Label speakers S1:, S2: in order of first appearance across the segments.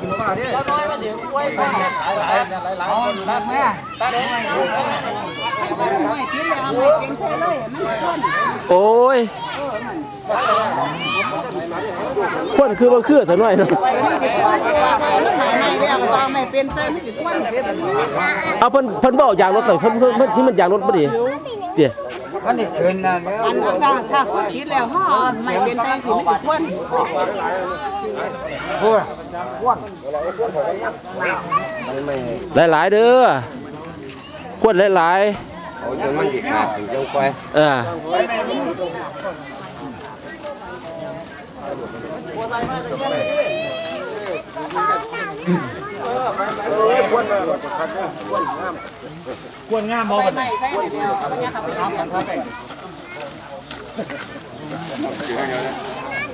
S1: หน่อยเนาะ
S2: ไม่แล้วก็ไม่เป็นเส้นไม่ถึงวันเดียว
S1: เอาเพิ่นเพิ่นบอกยางรถหน่อยเพิ่นเพิ่นเพิ่นที่มันยางรถบ่ดีเดี๋ยว
S2: มันถ้าถ้าคิดแล้วห่อไม่เป็นเส้นสิไม่ถึงวัน
S1: หลายๆเด้อควรหลาย
S3: เอาจนมันสิขาดถึงจังไป
S1: ๆเออ
S2: ไม่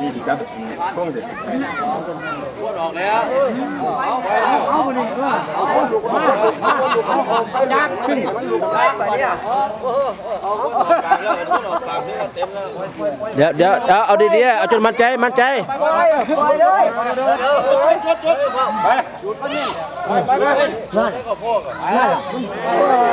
S2: ขาจะขับไปเอากัน
S3: นี่แม่งละเว้ย
S1: หลายๆเด้อเดี๋ยวเดี๋ยวเอาดีๆเอาจนมั่นใจมั่นใจไป
S2: เขาลงดอก
S1: บอ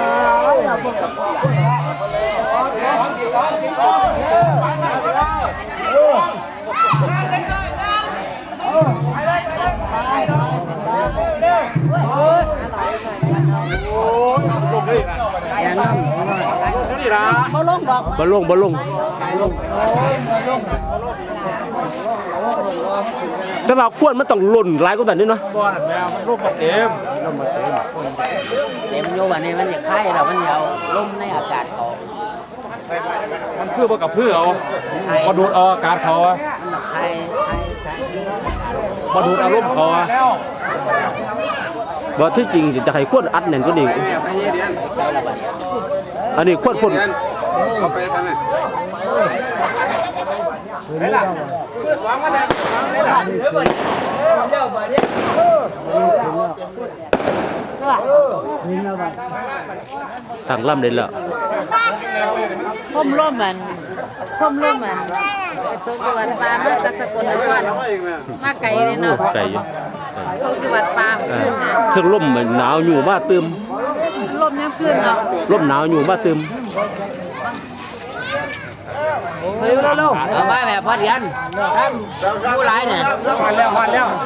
S1: ลลงบอลลงแต่ว่าควรมันต้องหล่นหลายกว่านั้นนิดเนาะ
S4: เต็มอยู่วันนี้มันจะไข่เรามันจะเอาลมในอากาศเขา
S5: มันคือบ่กับเพื่อเอามาดูดเอาอากาศเขาอะ
S4: มันจะไข่ไข่ไข่
S5: มาดูดอารมณ์เขาอะ
S1: บ่ที่จริงจะให้ควรอัดแน่นกว่านี้อันนี้ควรพ่น
S3: เอาไปทำไม
S1: ทางล่ำได้แล้ว
S4: พ่มร่มมันพ่มร่มมันไอ้ตัวจังหวัดปลามาจากสกลนครมาไกลเลยเนาะ
S1: ไก่อยู่
S4: ตัวจังหวัดปลา
S1: เออ
S4: ขึ้นนะ
S1: เครื่องล่มมันหนาวอยู่มาตึม
S4: ลมน้ำขึ้นเนาะ
S1: ล่มหนาวอยู่มาตึม
S4: เอาไว้แบบพอเดียนผู้ร้ายเนี่ย